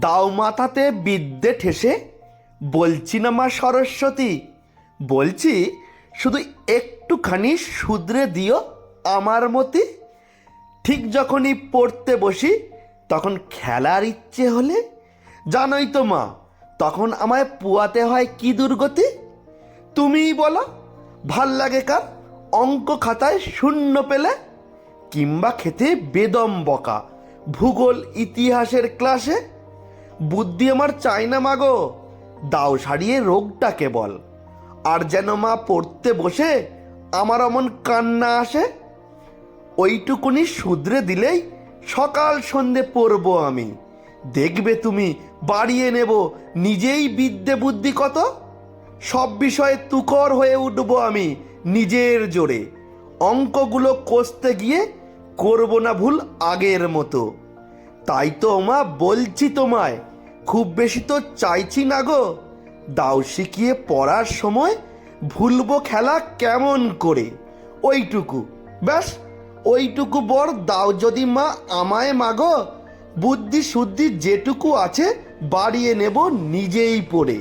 দাও মাথাতে বিদ্যে ঠেসে, বলছি না মা সরস্বতী, বলছি শুধু একটুখানি শুধরে দিও আমার মতি। ঠিক যখনই পড়তে বসি, তখন খেলার ইচ্ছে হলে, জানোই তো মা, তখন আমায় পুয়াতে হয় কি দুর্গতি? তুমিই বলো, ভালো লাগে কার অঙ্ক খাতায় শূন্য পেলে? কিংবা খেতে বেদম বকা, ভূগোল ইতিহাসের ক্লাসে বুদ্ধি আমার চাই না মাগো দাও সারিয়ে রোগটা কেবল আর যেন মা পড়তে বসে আমার অমন কান্না আসে, ওইটুকুনি শুধরে দিলেই সকাল সন্ধে পড়ব আমি। দেখবে তুমি, বাড়িয়ে নেব, নিজেই বিদ্যে বুদ্ধি কত? সব বিষয়ে তুকর হয়ে উঠবো আমি নিজের জোরে। অঙ্কগুলো কষতে গিয়ে করব না ভুল আগের মতো। তাই তো মা বলছি তোমায় খুব বেশি তো চাইছি না গো। দাও শিখিয়ে পড়ার সময় ভুলবো খেলা কেমন করে। ওইটুকু, ব্যাস, ওইটুকু বর দাও যদি মা আমায় মাগো। বুদ্ধি শুদ্ধি যেটুকু আছে বাড়িয়ে নেব নিজেই পড়ে।